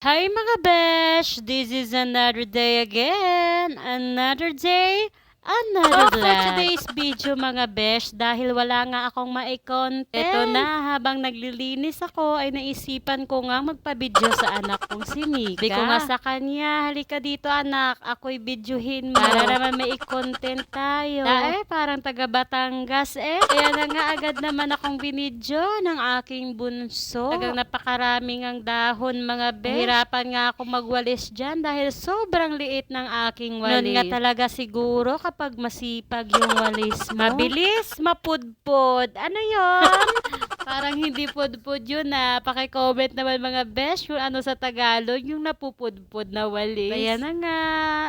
Hi mga besh! This is another day again. Another day, another Oh, for vlog. today's video mga besh, dahil wala nga akong mai-content. Ito na, habang naglilinis ako, ay naisipan ko nga magpa-video sa anak kong si Nika. Di ko nga sa kanya, halika dito anak, ako'y videohin mo. Para naman may content tayo. Ah, eh, parang taga Batangas eh. Kaya na nga agad naman akong binidyo ng aking bunso. Tagang napakaraming ang dahon mga besh. Hirapan nga ako magwalis dyan dahil sobrang liit ng aking walis. Noon nga talaga siguro kapag masipag yung walis. Mabilis, mapudpod. Ano yon? Parang hindi pudpud yun na. Pakicomment naman mga besh kung ano sa Tagalog yung napupudpod na walis. Kaya na nga,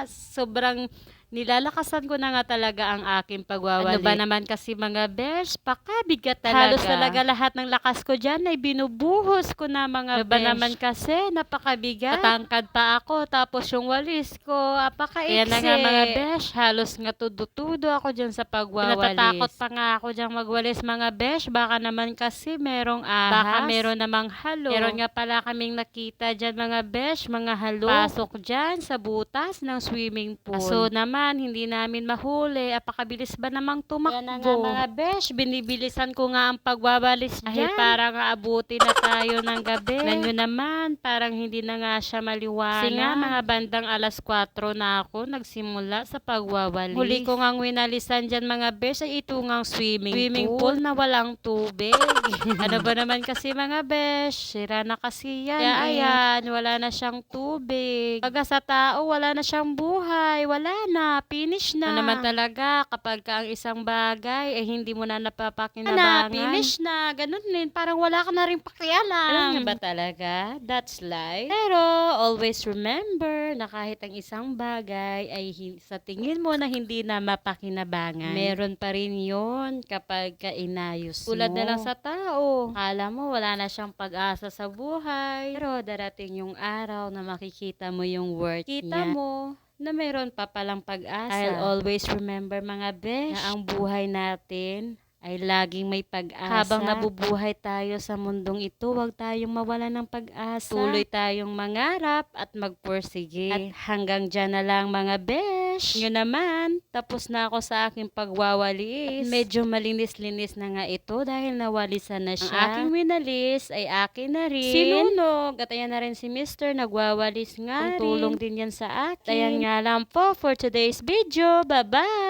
sobrang nilalakasan ko na nga talaga ang aking pagwawali. Ano ba naman kasi mga besh, pakabigat talaga. Halos talaga lahat ng lakas ko dyan ay binubuhos ko na mga ano ba besh. naman kasi, napakabigat. Matangkad pa ako, tapos yung walis ko, apakaiksi. Kaya na nga mga besh, halos nga tudo-tudo ako dyan sa pagwawalis. Natatakot pa nga ako dyan magwalis mga besh, baka naman kasi merong ahas. Baka meron namang halo. Meron nga pala kaming nakita dyan mga besh, mga halo. Pasok dyan sa butas ng swimming pool. So naman, hindi namin mahuli. Apakabilis ba namang tumakbo? Yan na nga mga besh, binibilisan ko nga ang pagwawalis dyan. Dahil parang aabuti na tayo ng gabi. Nanyo naman, parang hindi na nga siya maliwanag. Kasi nga, mga bandang alas 4 na ako nagsimula sa pagwawalis. Huli ko nga winalisan dyan mga besh ay ito nga swimming, swimming pool. na walang tubig. ano ba naman kasi mga besh, sira na kasi yan. Kaya eh. ayan, wala na siyang tubig. Pagka sa tao, wala na siyang buhay. Wala na, finish na. Ano naman talaga, kapag ka ang isang bagay, eh hindi mo na napapakinabangan. Na, finish na. Ganun din, parang wala ka na rin pakialam. Ganun nga ba talaga? That's life. Pero, always remember na kahit ang isang bagay ay sa tingin mo na hindi na mapakinabangan, meron pa rin yon kapag kainayos mo. Tulad na lang sa tao. Kala mo wala na siyang pag-asa sa buhay. Pero darating yung araw na makikita mo yung worth Kita niya. mo na meron pa palang pag-asa. I'll always remember mga besh na ang buhay natin ay laging may pag-asa. Habang nabubuhay tayo sa mundong ito, huwag tayong mawala ng pag-asa. Tuloy tayong mangarap at magpursige. At hanggang dyan na lang mga besh. Yun naman, tapos na ako sa aking pagwawalis. Medyo malinis-linis na nga ito dahil nawalisan na siya. Ang aking winalis ay akin na rin. Sinunog. At ayan na rin si Mr. Nagwawalis nga Ang tulong din yan sa akin. Ayan nga lang po for today's video. Bye-bye!